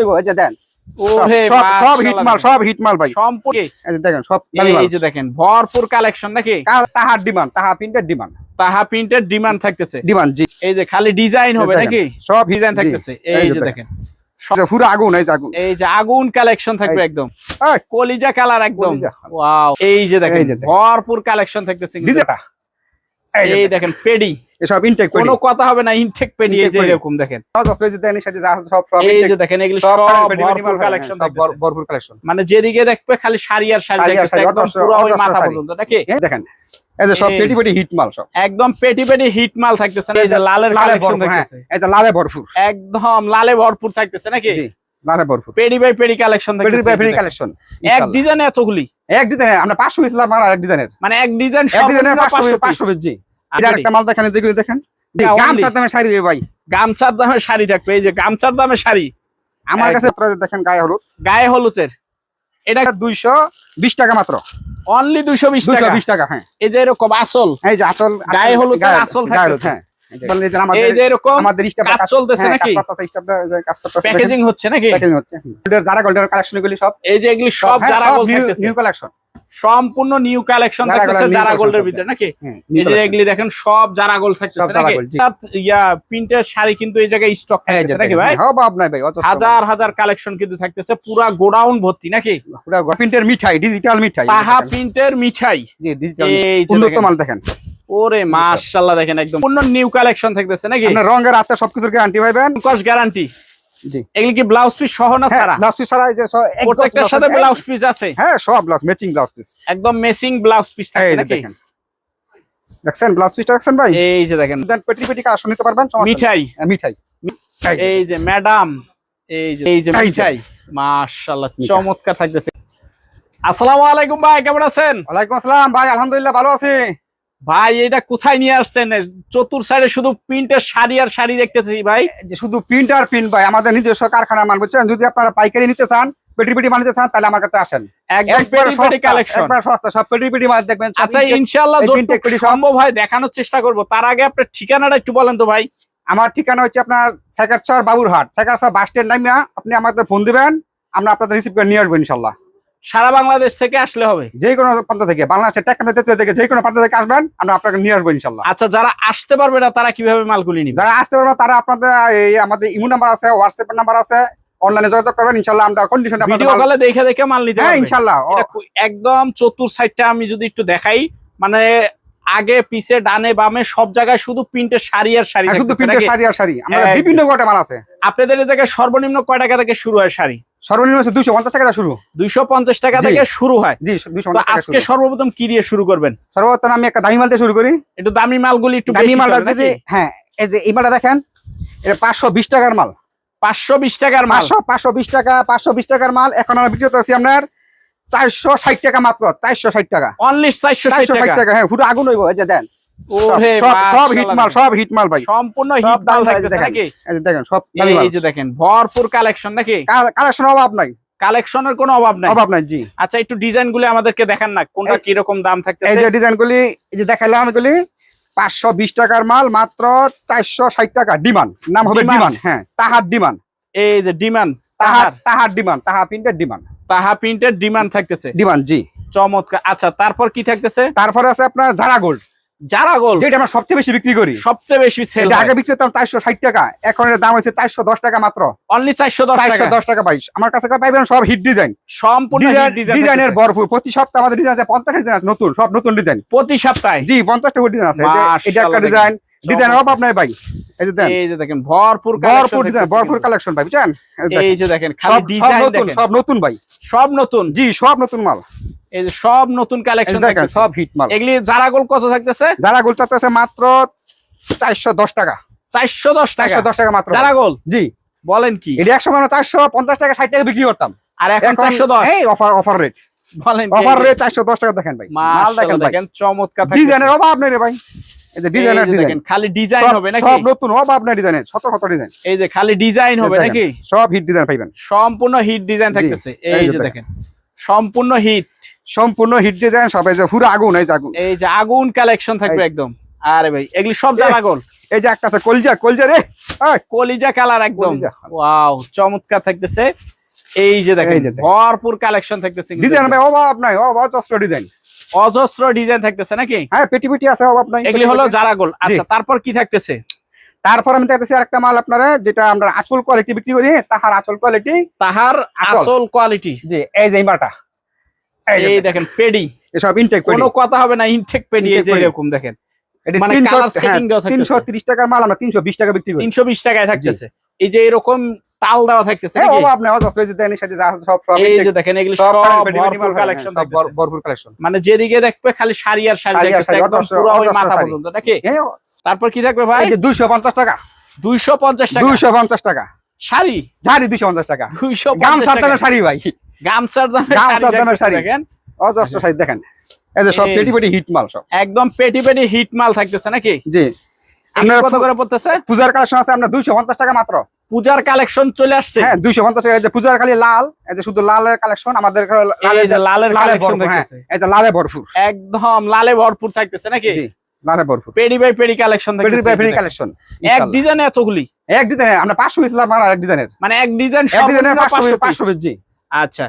এই যে দেন। সব সব হিট মাশাআল্লাহ মাল সব হিট ভাই। সম্পূর্ণ দেখেন সব এই যে দেখেন ভরপুর কালেকশন নাকি? তাহার ডিমান্ড তাহা প্রিন্টের ডিমান্ড। তাহা প্রিন্টের ডিমান্ড থাকতেছে। ডিমান্ড জি। এই যে খালি ডিজাইন হবে নাকি? সব ডিজাইন থাকতেছে। এই যে দেখেন। পুরো আগুন এই আগুন। এই যে আগুন কালেকশন থাকবে একদম। কলিজা কালার একদম। ওয়াও এই যে দেখেন ভরপুর কালেকশন থাকতেছে এই দেখেন, পেডি। এসব ইনটেক কোনো কথা হবে না ইনটেক পেডি এই যে এরকম দেখেন। সাথে যা সব সব এই যে দেখেন এগুলো সব ভরপুর কালেকশন ভরপুর কালেকশন মানে যেদিকে দেখবে খালি শাড়ি আর শাড়ি একদম পুরো ওই মাথা পর্যন্ত নাকি? দেখেন এই যে সব পেটি পেটি হিট মাল সব। একদম পেটি পেটি হিট মাল থাকতেছে এই যে লালের লালে কালেকশন ভরপুর, থাকতেছে। এই লালে ভরপুর। একদম লালে ভরপুর থাকতেছে নাকি? জি লালে ভরপুর। পেডি বাই পেডি কালেকশন বাই। কালেকশন এক ডিজাইনে এতগুলি? এক ডিজাইন আমরা 500 পিস লাভ আর এক ডিজাইনের। মানে এক ডিজাইন সব ডিজাইনের 500 500 500 পিস জি। একটা মাল দেখেন দেখুন দেখেন। জি, এটা only। গামছার দামে শাড়ি রে ভাই। গামছার দামে শাড়ি থাকবে এই যে গামছার দামে শাড়ি। আমার কাছে দেখেন গায়ে হলুদ। গায়ে হলুদের। এটা দুইশো বিশ টাকা মাত্র। অনলি দুইশো বিশ টাকা। বিশ টাকা হ্যাঁ। এই যে এরকম আসল। এই যে আসল গায়ে হলুদ আসল হ্যাঁ। সম্পূর্ণ নিউ কালেকশন থাকতেছে যারা গোল্ডের সব, ভিতরে নাকি? এই যে এগুলি দেখেন সব যারা গোল্ড থাকতেছে ইয়া প্রিন্টের শাড়ি কিন্তু এই জায়গায় স্টক থাকতেছে নাকি ভাই? হ্যাঁ নাই হাজার হাজার কালেকশন কিন্তু থাকতেছে পুরা গোডাউন ভর্তি নাকি? পুরো প্রিন্টের মিঠাই ডিজিটাল মিঠাই। তাহা প্রিন্টের মিঠাই। জি এই উন্নত মাল দেখেন। ওরে মাশাআল্লাহ দেখেন একদম পূর্ণ নিউ কালেকশন থাকতেছে নাকি? আপনার রঙের সবকিছুর গ্যারান্টি পাইবেন। কস গ্যারান্টি জি। এগুলি কি ব্লাউজ পিস সহ না হ্যাঁ সারা ব্লাউজ পিস ছাড়া এই যে প্রত্যেকটার সাথে ব্লাউজ পিস আছে। হ্যাঁ সব ব্লাউজ ম্যাচিং ব্লাউজ পিস একদম মেসিং ব্লাউজ পিস থাকে নাকি? দেখেন। দেখছেন ব্লাউজ পিসটা দেখছেন ভাই? এই যে দেখেন। দেন পেটি পেটি কালেকশন নিতে পারবেন সমস্যা মিঠাই। হ্যাঁ, মিঠাই। এই যে। ম্যাডাম এই যে এই যে মিঠাই। মাশাআল্লাহ চমৎকার থাকতেছে। আসসালামু আলাইকুম ভাই কেমন আছেন? ওয়ালাইকুম আসসালাম ভাই আলহামদুলিল্লাহ ভালো আছি। ভাই এটা কোথায় নিয়ে আসছেন? চতুর সাইডে শুধু প্রিন্টের শাড়ি আর শাড়ি দেখতেছি ভাই। যে শুধু প্রিন্ট আর প্রিন্ট ভাই আমাদের নিজস্ব কারখানা মাল বুঝছেন? যদি আপনারা পাইকারি নিতে চান পেটি পেটি মাল নিতে চান তাহলে আমার কাছে আসেন। একবার সস্তা, সব পেটি পেটি মাল দেখবেন। আচ্ছা সব- সম্ভব হয় দেখানোর চেষ্টা করব। তার আগে আপনার ঠিকানাটা একটু বলেন তো ভাই। আমার ঠিকানা হচ্ছে আপনার সেকারচর বাবুরহাট। সেকারচর বাস স্ট্যান্ড নামিয়া আপনি আমাদের ফোন দিবেন আমরা আপনাদের রিসিভ করে নিয়ে আসব ইনশাল্লাহ সারা বাংলাদেশ থেকে আসলে হবে। যে কোনো প্রান্ত থেকে বাংলাদেশের টেকনাফ থেকে যে কোনো প্রান্ত থেকে আসবেন আমরা আপনাকে নিয়ে আসব ইনশাল্লাহ। আচ্ছা যারা আসতে পারবে না তারা কীভাবে মালগুলি নিবে? যারা আসতে পারবে তারা আপনাদের এই আমাদের ইমো নাম্বার আছে হোয়াটসঅ্যাপ নাম্বার আছে অনলাইনে যোগাযোগ করবেন ইনশাল্লাহ আমরা কন্ডিশনে ভিডিও কলে দেখে দেখে মাল নিতে হ্যাঁ ইনশাল্লাহ। একদম চতুর সাইডটা আমি যদি একটু দেখাই মানে আগে পিছে ডানে বামে সব জায়গায় শুধু প্রিন্টের শাড়ি আর শাড়ি হ্যাঁ, শুধু প্রিন্টের শাড়ি আর শাড়ি। আমাদের বিভিন্ন গোটা মাল আছে। আপনাদের এই জায়গায় সর্বনিম্ন কয় টাকা থেকে শুরু হয় শাড়ি? সর্বনিম্ন দুশো পঞ্চাশ টাকা শুরু। দুইশো পঞ্চাশ টাকা থেকে শুরু হয়। জি আজকে সর্বপ্রথম কি দিয়ে শুরু করবেন? সর্বপ্রথম আমি একটা দামি মাল দিয়ে শুরু করি। একটু দামি মালগুলি একটু দামি মালটা যদি হ্যাঁ এই যে এই মালটা দেখেন এটা পাঁচশো বিশ টাকার মাল। পাঁচশো বিশ টাকার মাল। পাঁচশো বিশ টাকা পাঁচশো বিশ টাকার মাল। এখন আমরা বিক্রি করতেছি আপনার চারশো ষাট টাকা মাত্র চারশো ষাট টাকা। অনলি চারশো ষাট টাকা। হ্যাঁ পুরো আগুন হইব এই যে দেন। সব সব হিট মাশাআল্লাহ মাল সব হিট ভাই। সম্পূর্ণ সব হিট দাম মাল ভাই, থাকতেছে নাকি? দেখেন সব এই যে দেখেন ভরপুর কালেকশন নাকি? কালেকশন অভাব নাই। কালেকশনের কোনো অভাব নাই? অভাব নাই জি। আচ্ছা একটু ডিজাইনগুলো আমাদেরকে দেখান না কোনটা দাম এই থাকতেছে যে ডিজাইন গুলি এই যে দেখালাম এগুলি পাঁচশো বিশ টাকার মাল মাত্র চারশো ষাট টাকা ডিমান্ড। নাম হবে ডিমান্ড। হ্যাঁ তাহার ডিমান্ড। এই যে ডিমান্ড তাহার। তাহার ডিমান্ড তাহা প্রিন্টের ডিমান্ড। তাহা প্রিন্টের ডিমান্ড থাকতেছে। ডিমান্ড জি। চমৎকার। আচ্ছা তারপর কি থাকতেছে? তারপরে আছে আপনার জারা গোল্ড। যারা গোল যেটা আমরা সবচেয়ে বেশি বিক্রি করি। সবচেয়ে বেশি সেল আগে বিক্রি করতাম চারশো ষাট টাকা এখন এর দাম হচ্ছে চারশো দশ টাকা মাত্র। অনলি চারশো দশ চারশো টাকা দশ টাকা বাইশ আমার কাছে পাইবেন সব হিট ডিজাইন সম্পূর্ণ ডিজাইনের ডিজাইনের ভরপুর। প্রতি সপ্তাহে আমাদের ডিজাইন আছে পঞ্চাশ ডিজাইন আছে নতুন সব নতুন ডিজাইন প্রতি সপ্তাহে? জি পঞ্চাশটা ডিজাইন আছে। এটা একটা ডিজাইন দেখেন। ডিজাইনের অভাব নাই ভাই। এই যে দেন। এই যে দেখেন ভরপুর ভরপুর ডিজাইন ভরপুর কালেকশন ভাই বুঝছেন? এই যে দেখেন। খালি ডিজাইন নতুন দেখেন। সব নতুন ভাই। সব নতুন? জি সব নতুন মাল। এই যে সব নতুন কালেকশন দেখেন সব হিট মাল। এগুলি যারা গোল কত থাকতেছে? যারা গোল চাচ্ছে মাত্র চারশো দশ টাকা। চারশো দশ টাকা। চারশো দশ টাকা মাত্র। যারা গোল? জি। বলেন কি? এটা একশো মানে চারশো পঞ্চাশ টাকা ষাট টাকা বিক্রি করতাম। আর এখন চারশো দশ। এই অফার অফার রেট বলেন অফার রেট চারশো দশ টাকা দেখেন ভাই। মাল দেখেন দেখেন চমৎকার ডিজাইনের অভাব নেই রে ভাই। এই যে ডিজাইনের ডিজাইন ডিজাইন খালি ডিজাইন হবে নাকি? সব নতুন শত শত ডিজাইন এই যে খালি ডিজাইন হবে নাকি? সব হিট ডিজাইন পাইবেন। সম্পূর্ণ হিট ডিজাইন থাকতেছে। এই যে। দেখেন। সম্পূর্ণ হিট সম্পূর্ণ হিট ডিজাইন সব এই যে পুরো আগুন এই যে আগুন। এই যে আগুন কালেকশন থাকবে একদম। আরে ভাই এগুলি সব জানা গোল এই যে একটা কলজা কলজা রে। কলিজা কালার একদম। ওয়াও চমৎকার থাকতেছে। এই যে দেখেন। ভরপুর কালেকশন থাকতেছে ডিজাইন ভাই অভাব নাই অভাব অজস্র ডিজাইন অজস্র ডিজাইন থাকতেছে নাকি? হ্যাঁ পেটি পেটি আছে অভাব নাই। এগুলি হলো জারাগোল। আচ্ছা তারপর কি থাকতেছে? তারপর আমি দেখতেছি আরেকটা মাল আপনারা যেটা আমরা আঁচল কোয়ালিটি বিক্রি করি তাহার আঁচল কোয়ালিটি তাহার আসল। আসল কোয়ালিটি জি এই যে মালটা। এই দেখেন পেডি। এসব ইনটেক কোনো কথা হবে না ইনটেক পেডি এই যে এরকম দেখেন। মানে দেওয়া টাকার মাল আমরা টাকা বিক্রি করি। টাকায় থাকতেছে। এই যে এরকম তাল দেওয়া থাকতেছে হ্যাঁ নাকি? অভাব নাই অজস্র এই যে দেন সাথে যা সব সব এই যে দেখেন এগুলি সব সব পেটি পেটি ভরপুর কালেকশন হ্যাঁ, ভরপুর কালেকশন মানে যেদিকে দেখবে খালি শাড়ি আর শাড়ি শাড়ি আর থাকতেছে শাড়ি, একদম পুরো ওই মাথা পর্যন্ত নাকি? তারপর কি থাকবে ভাই? এই যে দুইশো পঞ্চাশ টাকা। দুইশো পঞ্চাশ টাকা। দুইশো পঞ্চাশ টাকা। শাড়ি? ঝাড়ি দুইশো পঞ্চাশ টাকা। দুইশো দামের শাড়ি ভাই। গামছার দামে গামছার শাড়ি দামের শাড়ি। দেখেন? অজস্র শাড়ি দেখেন। এই যে সব পেটি পেটি হিট মাল সব। একদম পেটি পেটি হিট মাল থাকতেছে নাকি? জি। আপনার কত করে পড়তেছে? পূজার কালেকশন আছে আমরা দুইশো পঞ্চাশ টাকা মাত্র। পূজার কালেকশন চলে আসছে। হ্যাঁ টাকা। এই যে পূজার খালি লাল এই যে শুধু লালের কালেকশন আমাদের লালের এই যে লালের লালে কালেকশন হ্যাঁ। থাকতেছে। এই যে লালে ভরপুর। একদম লালে ভরপুর থাকতেছে নাকি? জি লালে ভরপুর। পেডি বাই পেডি কালেকশন। কালেকশন এক ডিজাইনে এতগুলি? এক ডিজাইন আমরা পাঁচশো পিস লাভ এক ডিজাইনের। মানে এক ডিজাইন সব পিস জি। আচ্ছা।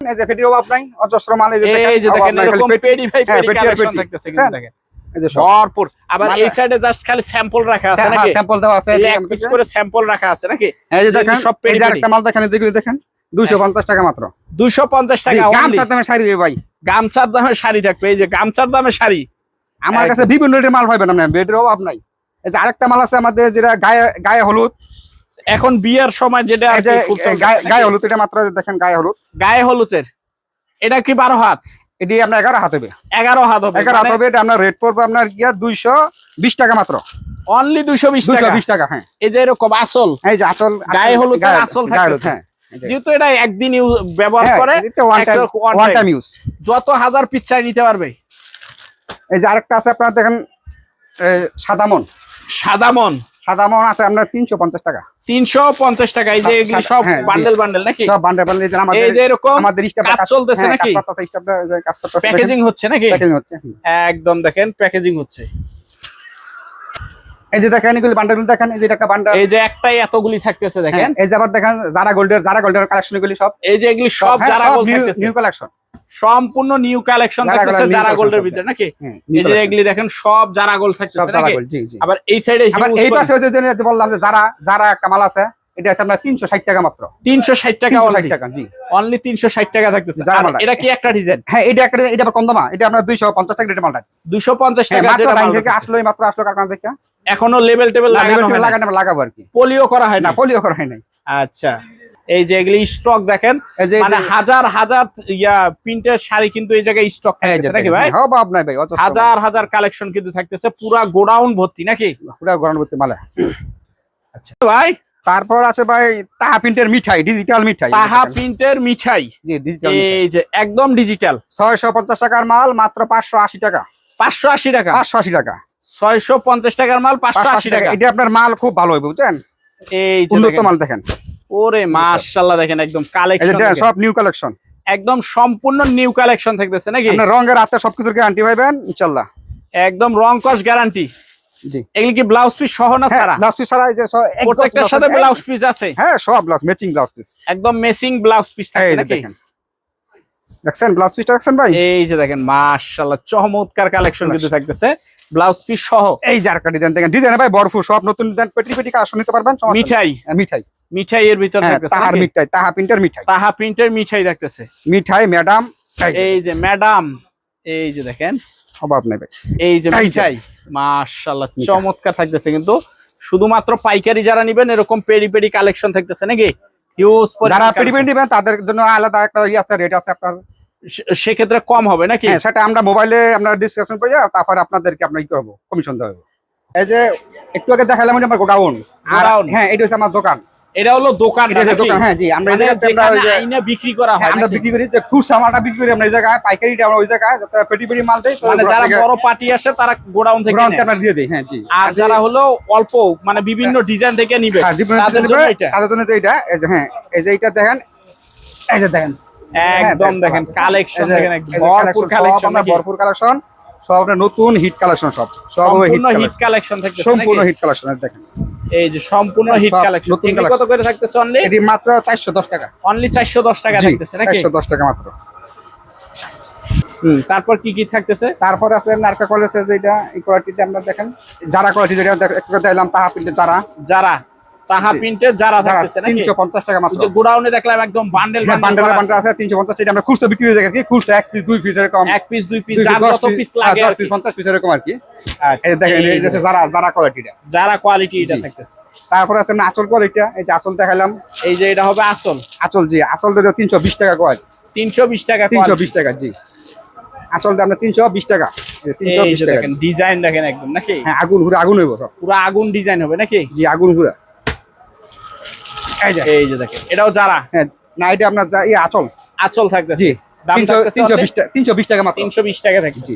এই যে পেটির অভাব নাই অজস্র মাল এই যে এই যে দেখেন এরকম পেডি বাই পেডি কালেকশন থাকতেছে কিন্তু দেখেন। এই যে সব। ভরপুর। আবার এই সাইডে জাস্ট খালি স্যাম্পল রাখা আছে নাকি? স্যাম্পল দেওয়া আছে এই এই এক পিস করে স্যাম্পল রাখা আছে নাকি? এই যে দেখেন সব পেটি এই যে পেটি। একটা মাল দেখেন যেগুলো দেখেন দুইশো পঞ্চাশ টাকা মাত্র। দুইশো পঞ্চাশ টাকা only। গামছার দামে শাড়ি রে ভাই। গামছার দামে শাড়ি থাকবে এই যে গামছার দামে শাড়ি। আমার কাছে বিভিন্ন রেটের মাল পাইবেন আপনি বেডের অভাব নাই। এই যে আরেকটা মাল আছে আমাদের যেটা গায়ে গায়ে হলুদ। এখন বিয়ের সময় যেটা গায়ে- হলুদ এটা মাত্র দেখেন গায়ে হলুদ। গায়ে হলুদের। এটা কি বারো হাত? এটি আপনার এগারো হাত হবে। এগারো হাত হবে। এগারো হাত হবে এটা আপনার রেট পড়বে আপনার গিয়া দুইশো বিশ টাকা মাত্র। অনলি দুইশো বিশ টাকা। বিশ টাকা হ্যাঁ। এই যে এরকম আসল এই যে আসল গায়ে হলুদ আসল হ্যাঁ যেহেতু এটা একদিন ব্যবহার হ্যাঁ, করে time। time use। যত হাজার চাই নিতে পারবে। এই যে আরেকটা আছে আপনার দেখেন এই সাদামন সাদামন সাদামন আছে তিনশো পঞ্চাশ টাকা। তিনশো পঞ্চাশ টাকা এই যে এগুলি সব হ্যাঁ, জি। বান্ডেল বান্ডেল নাকি? সব বান্ডে বান্ডে এই যে আমাদের এই যে এরকম আমাদের স্টাফটা কাজ চলতেছে নাকি? কাজ করতেছে প্যাকেজিং হচ্ছে নাকি? প্যাকেজিং হচ্ছে একদম দেখেন প্যাকেজিং হচ্ছে। এই যে দেখেন এগুলি বান্ডেল দেখেন এই যে একটা বান্ডেল এই যে একটাই এতগুলি থাকতেছে দেখেন। এই যে আবার দেখেন যারা গোল্ডের যারা গোল্ডের কালেকশন এগুলি সব এই যে এগুলি সব হ্যাঁ, যারা গোল্ড থাকতেছে। নিউ কালেকশন সম্পূর্ণ নিউ কালেকশন থাকতেছে যারা গোল্ডের ভিতরে নাকি? এই যে। এগুলি দেখেন সব যারা গোল্ড থাকতেছে নাকি? আবার এই সাইডে আবার এই পাশে ওই যে বললাম যে যারা যারা একটা মাল আছে এটা আছে আপনার তিনশো ষাট টাকা মাত্র। তিনশো ষাট টাকা তিনশো ষাট টাকা জি। অনলি তিনশো ষাট টাকা থাকতেছে। এটা কি একটা ডিজাইন হ্যাঁ এটা একটা এটা আবার কম দামা। এটা আপনার দুইশো পঞ্চাশ টাকা রেটের মালটা। দুশো পঞ্চাশ হ্যাঁ, টাকা যেটা লাইন থেকে আসলো এই মাত্র আসলো কারখানা থেকে এখনও লেভেল টেবিল লাগানো লাগানো লাগাবো আর কি। পলিও করা হয় না না পোলিও করা হয় নাই। আচ্ছা। এই যে এগুলি স্টক দেখেন মানে হাজার হাজার ইয়া প্রিন্টের শাড়ি কিন্তু এই জায়গায় স্টক থাকতেছে নাকি ভাই? হ্যাঁ বাপ নাই ভাই হাজার হাজার কালেকশন কিন্তু থাকতেছে পুরা গোডাউন ভর্তি নাকি? পুরো গরম করতে মালে। আচ্ছা ভাই। তারপর আছে ভাই তাহা প্রিন্টের মিঠাই ডিজিটাল মিঠাই। তাহা প্রিন্টের মিঠাই। জি ডিজিটাল এই যে একদম ডিজিটাল ছয়শো পঞ্চাশ টাকার মাল মাত্র পাঁচশো আশি টাকা। পাঁচশো আশি টাকা? পাঁচশো আশি টাকা। ছয়শো পঞ্চাশ টাকার মাল পাঁচশো পাঁচশো আশি টাকা। এটা আপনার মাল খুব ভালো হবে বুঝছেন? এই যে উন্নত মাল দেখেন। ওরে মাশাআল্লাহ দেখেন একদম কালেকশন সব নিউ কালেকশন একদম সম্পূর্ণ নিউ কালেকশন থাকতেছে নাকি? আপনার রঙের হাতে সবকিছুর গ্যারান্টি পাইবেন ইনশাল্লাহ একদম রং কস গ্যারান্টি জি। এগুলি কি ব্লাউজ পিস সহ না ছাড়া? ব্লাউজ পিস এই যে প্রত্যেকটার সাথে ব্লাউজ পিস আছে। হ্যাঁ সব ব্লাউজ ম্যাচিং ব্লাউজ পিস একদম মেসিং ব্লাউজ পিস থাকে নাকি? দেখেন। দেখছেন ব্লাউজ পিসটা দেখছেন ভাই? এই যে দেখেন মাশাআল্লাহ চমৎকার কালেকশন কিন্তু থাকতেছে। ব্লাউজ পিস সহ। এই আরেকটা ডিজাইন দেখেন ডিজাইন ভাই বরফুর সব নতুন ডিজাইন পেটি পেটি কাজ নিতে পারবেন। মিঠাই। হ্যাঁ, মিঠাই। মিঠাই এর ভিতর হ্যাঁ তাহার মিঠাই তাহা প্রিন্টের মিঠাই। তাহা প্রিন্টের মিঠাই থাকতেছে মিঠাই ম্যাডাম এই যে। ম্যাডাম এই যে দেখেন। অভাব নেই ভাই। এই যে মিঠাই মাশাআল্লাহ। চমৎকার থাকতেছে কিন্তু। শুধুমাত্র পাইকারি যারা নিবেন এরকম পেডি পেডি কালেকশন থাকতেছে নাকি? হিউজ যারা পেটি পেটি নেবেন তাদের জন্য আলাদা একটা ইয়ে আছে রেট আছে আপনার। সেক্ষেত্রে কম হবে নাকি? হ্যাঁ সেটা আমরা মোবাইলে আমরা ডিসকাশন করে তারপরে আপনাদেরকে আমরা কি করব কমিশন দেওয়া এই যে একটু আগে দেখালাম আমার গোডাউন। হ্যাঁ এটা হচ্ছে আমার দোকান। এটা হলো দোকান দোকান হ্যাঁ জি আমরা এই মানে আইনা বিক্রি করা হ্যাঁ, হয় আমরা বিক্রি করি যে খুচরা মালটা বিক্রি করি আমরা এই জায়গায় পাইকারিটা আমরা ওই জায়গায় পেটি পেটি মাল দেয় মানে যারা বড় পার্টি আসে তারা গোডাউন থেকে দিয়ে দিই হ্যাঁ জি। আর যারা হলো অল্প মানে বিভিন্ন ডিজাইন থেকে নিবে হ্যাঁ, তাদের জন্য এটা। তাদের জন্য তো এইটা হ্যাঁ এই যে এইটা দেখেন এই যে দেখেন। হ্যাঁ, একদম দেখেন, কালেকশন দেখেন ভরপুর কালেকশন ভরপুর কালেকশন সব নতুন হিট কালেকশন সব সব হিট কালেকশন থাকতেছে সম্পূর্ণ হিট কালেকশন দেখেন। এই যে সম্পূর্ণ হিট কালেকশন নতুন কত করে থাকতেছে অনলি এটি মাত্র চারশো দশ টাকা। অনলি 410 টাকা থাকতেছে নাকি? চারশো দশ টাকা মাত্র। হুম তারপর কি কি থাকতেছে? তারপর আছে নারকা কলেজে যেটা এই কোয়ালিটিতে আমরা দেখেন। যারা কোয়ালিটি যেটা একটু দিলাম তাহা পিনতে যারা। যারা তাহা জি। প্রিন্টের যারা থাকতেছে নাকি? তিনশো পঞ্চাশ টাকা মাত্র। গোডাউনে দেখলাম একদম বান্ডেল বান্ডেল বান্ডেল আছে। তিনশো পঞ্চাশ এটা আমরা খুচরো বিক্রি হয়ে যায় কি খুচরো এক পিস দুই পিস এরকম। এক পিস দুই পিস যার যত পিস হ্যাঁ, লাগে দশ আর কি। পিস পঞ্চাশ পিস এরকম আর কি। আচ্ছা, এই দেখেন এই যে যারা যারা কোয়ালিটিটা যারা কোয়ালিটি এটা থাকতেছে তারপরে আছে আচল কোয়ালিটিটা এই যে আচল দেখালাম। এই যে এটা হবে আসল আচল জি আচলটা তিনশো বিশ টাকা কোয়ালিটি তিনশো বিশ টাকা তিনশো quality। বিশ টাকা জি। আচলটা আমরা তিনশো বিশ টাকা। তিনশো এই বিশ যে টাকা। দেখেন ডিজাইন দেখেন একদম নাকি? হ্যাঁ আগুন ঘুরে আগুন হইব পুরো আগুন ডিজাইন হবে নাকি? জি আগুন ঘুরে এই যে দেখেন এটাও যারা হ্যাঁ না এটা আপনার আচল। আচল থাকতেছে। জি দাম তিনশো বিশ টাকা তিনশো বিশ টাকা মাত্র। তিনশো বিশ টাকা থাকতেছে।